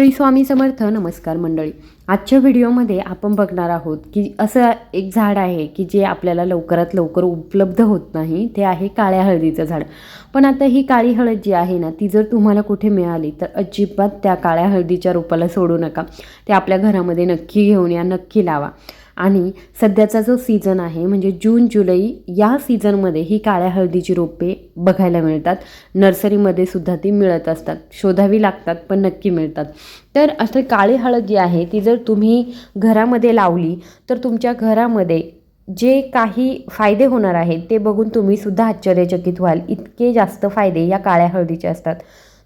श्री स्वामी समर्थ नमस्कार मंडळी. आजच्या व्हिडिओमध्ये आपण बघणार आहोत की असं एक झाड आहे की जे आपल्याला लवकरात लवकर उपलब्ध होत नाही ते आहे काळ्या हळदीचं झाड. पण आता ही काळी हळद जी आहे ना ती जर तुम्हाला कुठे मिळाली तर अजिबात त्या काळ्या हळदीच्या रूपाला सोडू नका. ते आपल्या घरामध्ये नक्की घेऊन या नक्की लावा. आणि सध्याचा जो सीझन आहे म्हणजे जून जुलै या सीझनमध्ये ही काळ्या हळदीची रोपे बघायला मिळतात. नर्सरीमध्ये सुद्धा ती मिळत असतात. शोधावी लागतात पण नक्की मिळतात. तर असं काळी हळद जी आहे ती जर तुम्ही घरामध्ये लावली तर तुमच्या घरामध्ये जे काही फायदे होणार आहेत ते बघून तुम्ही सुद्धा आश्चर्यचकित व्हाल. इतके जास्त फायदे या काळ्या हळदीचे असतात.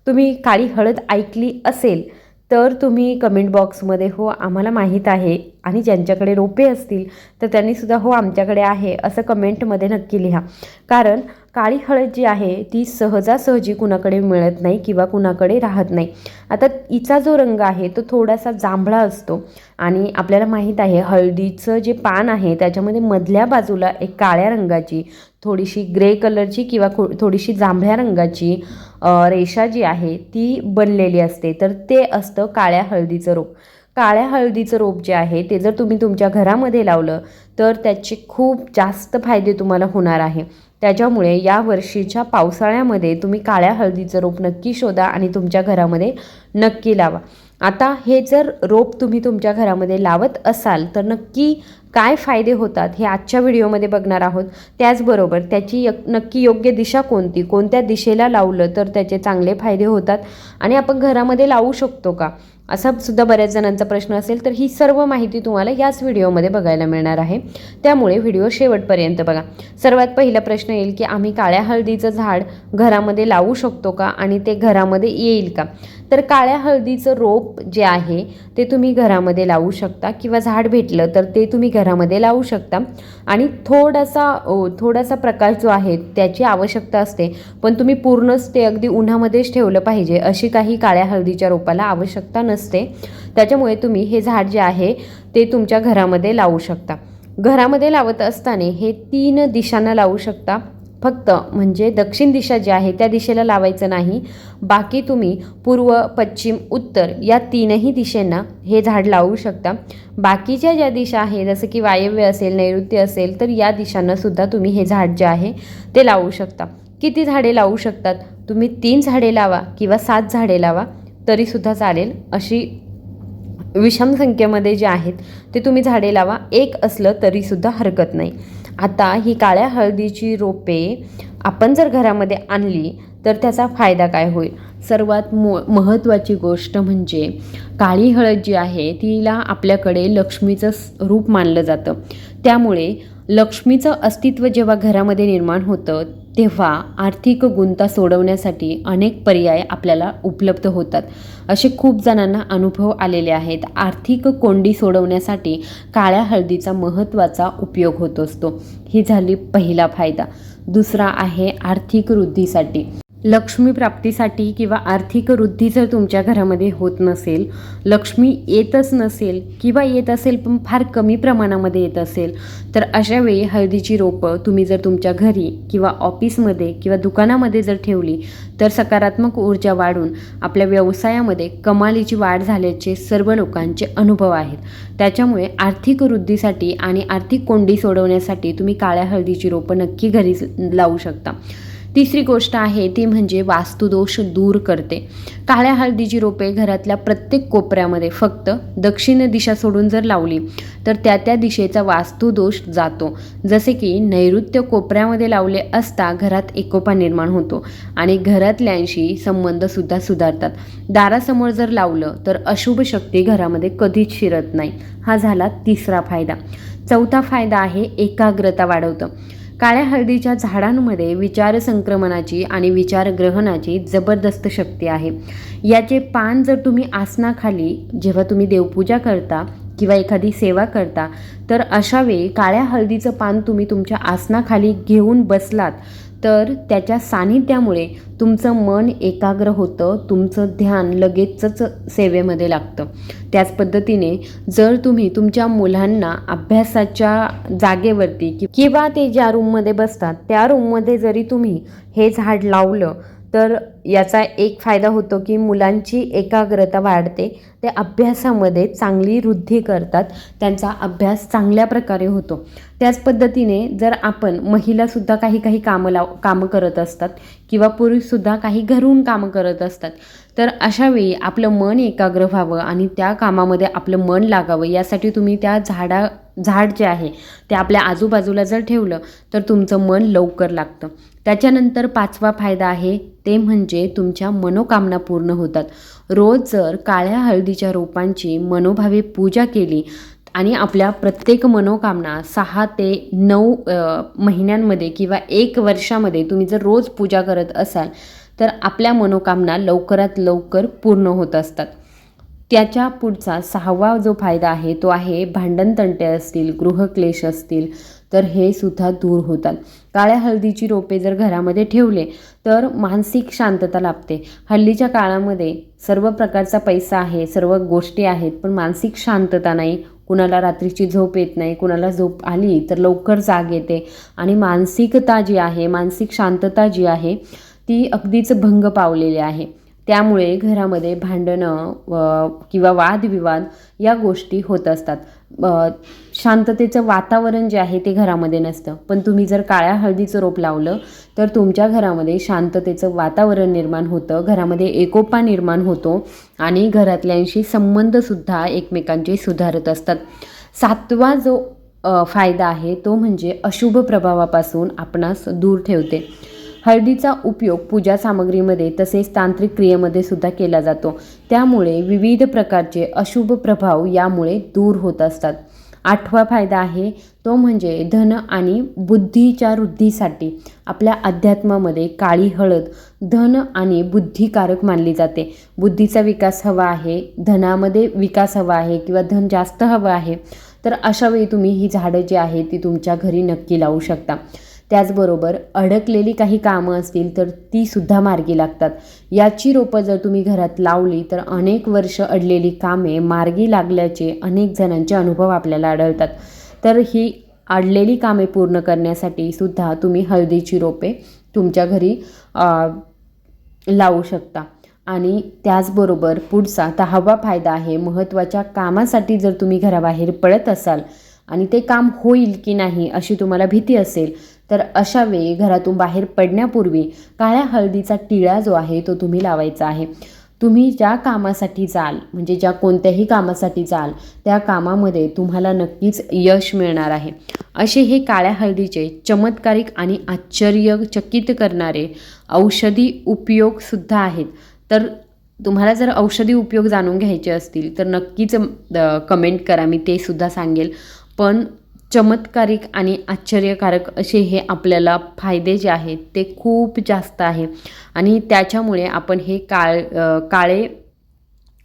तुम्ही काळी हळद ऐकली असेल तर तुम्ही कमेंट बॉक्समध्ये हो आम्हाला माहीत आहे आणि ज्यांच्याकडे रोपे असतील तर त्यांनीसुद्धा हो आमच्याकडे आहे असं कमेंटमध्ये नक्की लिहा. कारण काळी हळद जी आहे ती सहजासहजी कुणाकडे मिळत नाही किंवा कुणाकडे राहत नाही. आता हिचा जो रंग आहे तो थोडासा जांभळा असतो. आणि आपल्याला माहीत आहे हळदीचं जे पान आहे त्याच्यामध्ये मधल्या बाजूला एक काळ्या रंगाची थोडीशी ग्रे कलरची किंवा थोडीशी जांभळ्या रंगाची रेषा जी आहे ती बनलेली असते. तर ते असतं काळ्या हळदीचं रोप. काळ्या हळदीचं रोप जे आहे ते जर तुम्ही तुमच्या घरामध्ये लावलं तर त्याचे खूप जास्त फायदे तुम्हाला होणार आहे. त्याच्यामुळे या वर्षीच्या पावसाळ्यामध्ये तुम्ही काळ्या हळदीचं रोप नक्की शोधा आणि तुमच्या घरामध्ये नक्की लावा. आता हे जर रोप तुम्ही तुमच्या घरामध्ये लावत असाल तर नक्की काय फायदे होतात हे आजच्या व्हिडिओमध्ये बघणार आहोत. त्याचबरोबर त्याची यक नक्की योग्य दिशा कोणती? कोणत्या दिशेला लावलं तर त्याचे चांगले फायदे होतात? आणि आपण घरामध्ये लावू शकतो का? असा सुद्धा बऱ्याच जणांचा प्रश्न असेल तर ही सर्व माहिती तुम्हाला याच व्हिडिओमध्ये बघायला मिळणार आहे. त्यामुळे व्हिडिओ शेवटपर्यंत बघा. सर्वात पहिला प्रश्न येईल की आम्ही काळ्या हळदीचं झाड घरामध्ये लावू शकतो का? आणि ते घरामध्ये येईल का? तर काळ्या हळदीचं रोप जे आहे ते तुम्ही घरामध्ये लावू शकता किंवा झाड भेटलं तर ते तुम्ही घरामध्ये लावू शकता. आणि थोडासा थोडासा प्रकाश जो आहे त्याची आवश्यकता असते. पण तुम्ही पूर्णच ते अगदी उन्हामध्येच ठेवलं पाहिजे अशी काही काळ्या हळदीच्या रोपाला आवश्यकता नसते. त्याच्यामुळे तुम्ही हे झाड जे आहे ते तुमच्या घरामध्ये लावू शकता. घरामध्ये लावत असताना हे तीन दिशांना लावू शकता. फक्त म्हणजे दक्षिण दिशा जी आहे त्या दिशेला लावायचं नाही. बाकी तुम्ही पूर्व पश्चिम उत्तर या तीनही दिशेंना हे झाड लावू शकता. बाकीच्या ज्या दिशा आहे जसं की वायव्य असेल नैऋत्य असेल तर या दिशांनासुद्धा तुम्ही हे झाड जे आहे ते लावू शकता. किती झाडे लावू शकतात? तुम्ही तीन झाडे लावा किंवा सात झाडे लावा तरीसुद्धा चालेल. अशी विषम संख्येमध्ये जे आहेत ते तुम्ही झाडे लावा. एक असलं तरीसुद्धा हरकत नाही. आता ही काळ्या हळदीची रोपे आपण जर घरामध्ये आणली तर त्याचा फायदा काय होईल? सर्वात मो महत्त्वाची गोष्ट म्हणजे काळी हळद जी आहे तिला आपल्याकडे लक्ष्मीचं रूप मानलं जातं. त्यामुळे लक्ष्मीचं अस्तित्व जेव्हा घरामध्ये निर्माण होतं तेव्हा आर्थिक गुंता सोडवण्यासाठी अनेक पर्याय आपल्याला उपलब्ध होतात. असे खूप जणांना अनुभव आलेले आहेत. आर्थिक कोंडी सोडवण्यासाठी काळ्या हळदीचा महत्त्वाचा उपयोग होत असतो. ही झाली पहिला फायदा. दुसरा आहे आर्थिक वृद्धीसाठी. लक्ष्मी प्राप्तीसाठी किंवा आर्थिक वृद्धी जर तुमच्या घरामध्ये होत नसेल लक्ष्मी येतच नसेल किंवा येत असेल पण फार कमी प्रमाणामध्ये येत असेल तर अशा वेळी हळदीची रोपं तुम्ही जर तुमच्या घरी किंवा ऑफिसमध्ये किंवा दुकानामध्ये जर ठेवली तर सकारात्मक ऊर्जा वाढून आपल्या व्यवसायामध्ये कमालीची वाढ झाल्याचे सर्व लोकांचे अनुभव आहेत. त्याच्यामुळे आर्थिक वृद्धीसाठी आणि आर्थिक कोंडी सोडवण्यासाठी तुम्ही काळ्या हळदीची रोपं नक्की घरी लावू शकता. तिसरी गोष्ट आहे ती म्हणजे वास्तुदोष दूर करते. काळ्या हळदीची रोपे घरातल्या प्रत्येक कोपऱ्यामध्ये फक्त दक्षिण दिशा सोडून जर लावली तर त्या त्या दिशेचा वास्तुदोष जातो. जसे की नैऋत्य कोपऱ्यामध्ये लावले असता घरात एकोपा निर्माण होतो आणि घरातल्यांशी संबंधसुद्धा सुधारतात. दारासमोर जर लावलं तर अशुभ शक्ती घरामध्ये कधीच शिरत नाही. हा झाला तिसरा फायदा. चौथा फायदा आहे एकाग्रता वाढवतं. काळ्या हळदीच्या झाडांमध्ये विचार संक्रमणाची आणि विचार ग्रहणाची जबरदस्त शक्ती आहे. याचे पान जर तुम्ही आसनाखाली जेव्हा तुम्ही देवपूजा करता किंवा एखादी सेवा करता तर अशा वेळी काळ्या हळदीचं पान तुम्ही तुमच्या आसनाखाली घेऊन बसलात तर त्याच्या सानिध्यामुळे तुमचं मन एकाग्र होतं तुमचं ध्यान लगेचच सेवेमध्ये लागतं. त्याच पद्धतीने जर तुम्ही तुमच्या मुलांना अभ्यासाच्या जागेवरती किंवा ते ज्या रूममध्ये बसतात त्या रूममध्ये जरी तुम्ही हे झाड लावलं तर याचा एक फायदा होतो की मुलांची एकाग्रता वाढते ते अभ्यासामध्ये चांगली वृद्धी करतात त्यांचा अभ्यास चांगल्या प्रकारे होतो. त्याच पद्धतीने जर आपण महिलासुद्धा काही काही कामं लाव कामं करत असतात किंवा पुरुषसुद्धा काही घरून कामं करत असतात तर अशावेळी आपलं मन एकाग्र व्हावं आणि त्या कामामध्ये आपलं मन लागावं यासाठी तुम्ही त्या झाडा झाड जे आहे ते आपल्या आजूबाजूला जर ठेवलं तर तुमचं मन लवकर लागतं. त्याच्यानंतर पाचवा फायदा आहे ते म्हणजे तुमच्या मनोकामना पूर्ण होतात. रोज जर काळ्या हळदीच्या रोपांची मनोभावे पूजा केली आणि आपल्या प्रत्येक मनोकामना सहा ते नऊ महिन्यांमध्ये किंवा एक वर्षामध्ये तुम्ही जर रोज पूजा करत असाल तर आपल्या मनोकामना लवकरात लवकर पूर्ण होत असतात. त्याच्या पुढचा सहावा जो फायदा आहे तो आहे भांडणतंटे असतील गृहक्लेश असतील तर हे सुद्धा दूर होतात. काळ्या हळदीची रोपे जर घरामध्ये ठेवले तर मानसिक शांतता लाभते. हल्लीच्या काळामध्ये सर्व प्रकारचा पैसा आहे सर्व गोष्टी आहेत पण मानसिक शांतता नाही. कुणाला रात्रीची झोप येत नाही कुणाला झोप आली तर लवकर जाग येते. आणि मानसिकता जी आहे मानसिक शांतता जी आहे ती अगदीच भंग पावलेली आहे. त्यामुळे घरामध्ये भांडणं व किंवा वादविवाद या गोष्टी होत असतात. शांततेचं वातावरण जे आहे ते घरामध्ये नसतं. पण तुम्ही जर काळ्या हळदीचं रोप लावलं तर तुमच्या घरामध्ये शांततेचं वातावरण निर्माण होतं. घरामध्ये एकोपा निर्माण होतो आणि घरातल्यांशी संबंधसुद्धा एकमेकांचे सुधारत असतात. सातवा जो फायदा आहे तो म्हणजे अशुभ प्रभावापासून आपणास दूर ठेवते. हळदीचा उपयोग पूजा सामग्रीमध्ये तसेच तांत्रिक क्रियेमध्ये सुद्धा केला जातो. त्यामुळे विविध प्रकारचे अशुभ प्रभाव यामुळे दूर होत असतात. आठवा फायदा आहे तो म्हणजे धन आणि बुद्धीच्या वृद्धीसाठी. आपल्या अध्यात्मामध्ये काळी हळद धन आणि बुद्धिकारक मानली जाते. बुद्धीचा विकास हवा आहे धनामध्ये विकास हवा आहे किंवा धन जास्त हवं आहे तर अशावेळी तुम्ही ही झाडं जी आहे ती तुमच्या घरी नक्की लावू शकता. त्याचबरोबर अडकलेली काही कामं असतील तर ती सुद्धा मार्गी लागतात. याची रोपं जर तुम्ही घरात लावली तर अनेक वर्ष अडलेली कामे मार्गी लागल्याचे अनेक जणांचे अनुभव आपल्याला आढळतात. तर ही अडलेली कामे पूर्ण करण्यासाठी सुद्धा तुम्ही हळदीची रोपे तुमच्या घरी लावू शकता. आणि त्याचबरोबर पुढचा दहावा फायदा आहे महत्त्वाच्या कामासाठी जर तुम्ही घराबाहेर पडत असाल आणि ते काम होईल की नाही अशी तुम्हाला भीती असेल तर अशा वेळी घरातून बाहेर पडण्यापूर्वी काळ्या हळदीचा टिळा जो आहे तो तुम्ही लावायचा आहे. तुम्ही ज्या कामासाठी जाल म्हणजे ज्या कोणत्याही कामासाठी जाल त्या कामामध्ये तुम्हाला नक्कीच यश मिळणार आहे. असे हे काळ्या हळदीचे चमत्कारिक आणि आश्चर्यचकित करणारे औषधी उपयोगसुद्धा आहेत. तर तुम्हाला जर औषधी उपयोग जाणून घ्यायचे असतील तर नक्कीच कमेंट करा. मी ते सुद्धा सांगेल. पण चमत्कारिक आणि आश्चर्यकारक असे हे आपल्याला फायदे जे आहेत ते खूप जास्त आहे. आणि त्याच्यामुळे आपण हे काळ काळे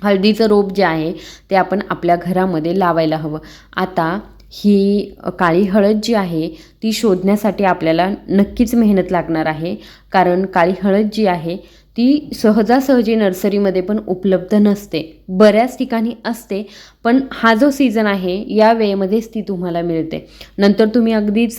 हळदीचं रोप जे आहे ते आपण आपल्या घरामध्ये लावायला हवं. आता ही काळी हळद जी आहे ती शोधण्यासाठी आपल्याला नक्कीच मेहनत लागणार आहे. कारण काळी हळद जी आहे ती सहजासहजी नर्सरीमध्ये पण उपलब्ध नसते. बऱ्याच ठिकाणी असते पण हा जो सीझन आहे या वेळेमध्येच ती तुम्हाला मिळते. नंतर तुम्ही अगदीच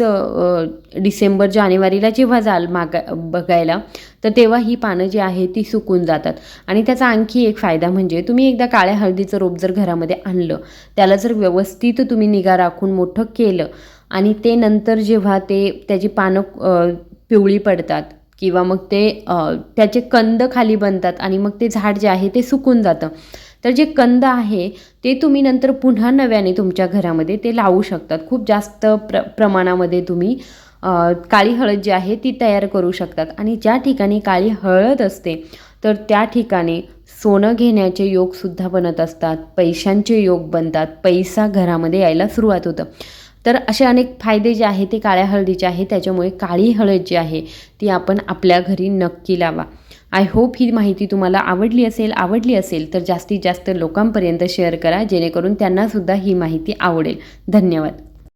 डिसेंबर जानेवारीला जेव्हा जाल मागा बघायला तर तेव्हा ही पानं जी आहे ती सुकून जातात. आणि त्याचा आणखी एक फायदा म्हणजे तुम्ही एकदा काळ्या हळदीचं रोप जर घरामध्ये आणलं त्याला जर व्यवस्थित तुम्ही निगा राखून मोठं केलं आणि ते नंतर जेव्हा ते त्याची पानं पिवळी पडतात किंवा मग ते त्याचे कंद खाली बनतात आणि मग ते झाड जे आहे ते सुकून जातं. तर जे कंद आहे ते तुम्ही नंतर पुन्हा नव्याने तुमच्या घरामध्ये ते लावू शकतात. खूप जास्त प्र प्रमाणामध्ये तुम्ही काळी हळद जी आहे ती तयार करू शकतात. आणि ज्या ठिकाणी काळी हळद असते तर त्या ठिकाणी सोनं घेण्याचे योगसुद्धा बनत असतात. पैशांचे योग बनतात. पैसा घरामध्ये यायला सुरुवात होतं. तर असे अनेक फायदे जे आहे ते काळ्या हळदीचे आहे त्याच्यामुळे काळी हळद जी आहे ती आपण आपल्या घरी नक्की लावा. आय होप ही माहिती तुम्हाला आवडली असेल आवडली असेल तर जास्तीत जास्त लोकांपर्यंत शेअर करा जेणेकरून त्यांनासुद्धा ही माहिती आवडेल. धन्यवाद.